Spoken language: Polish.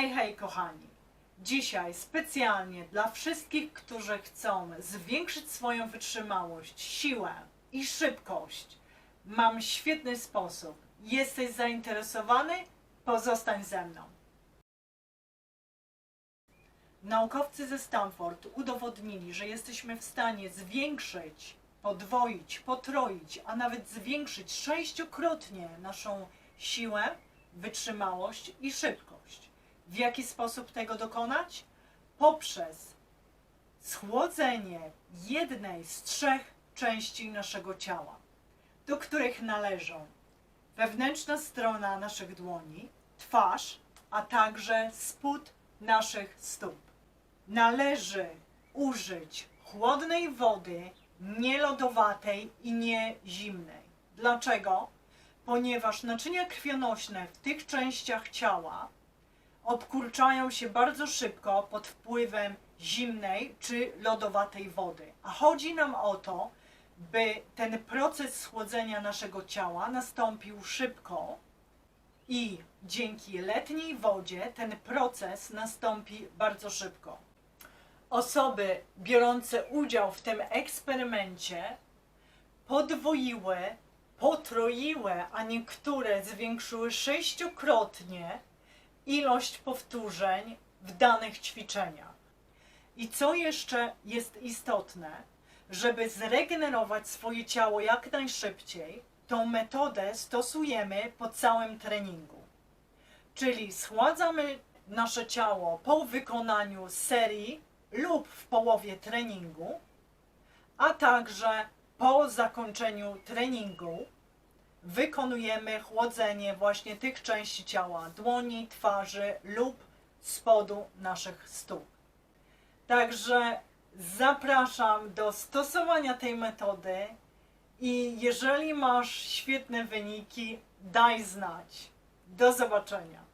Hej, hej, kochani! Dzisiaj specjalnie dla wszystkich, którzy chcą zwiększyć swoją wytrzymałość, siłę i szybkość, mam świetny sposób. Jesteś zainteresowany? Pozostań ze mną. Naukowcy ze Stanford udowodnili, że jesteśmy w stanie zwiększyć, podwoić, potroić, a nawet zwiększyć sześciokrotnie naszą siłę, wytrzymałość i szybkość. W jaki sposób tego dokonać? Poprzez schłodzenie jednej z trzech części naszego ciała, do których należą wewnętrzna strona naszych dłoni, twarz, a także spód naszych stóp. Należy użyć chłodnej wody, nie lodowatej i nie zimnej. Dlaczego? Ponieważ naczynia krwionośne w tych częściach ciała obkurczają się bardzo szybko pod wpływem zimnej czy lodowatej wody. A chodzi nam o to, by ten proces schłodzenia naszego ciała nastąpił szybko i dzięki letniej wodzie ten proces nastąpi bardzo szybko. Osoby biorące udział w tym eksperymencie podwoiły, potroiły, a niektóre zwiększyły sześciokrotnie ilość powtórzeń w danych ćwiczeniach. I co jeszcze jest istotne, żeby zregenerować swoje ciało jak najszybciej, tą metodę stosujemy po całym treningu. Czyli schładzamy nasze ciało po wykonaniu serii lub w połowie treningu, a także po zakończeniu treningu wykonujemy chłodzenie właśnie tych części ciała, dłoni, twarzy lub spodu naszych stóp. Także zapraszam do stosowania tej metody i jeżeli masz świetne wyniki, daj znać. Do zobaczenia.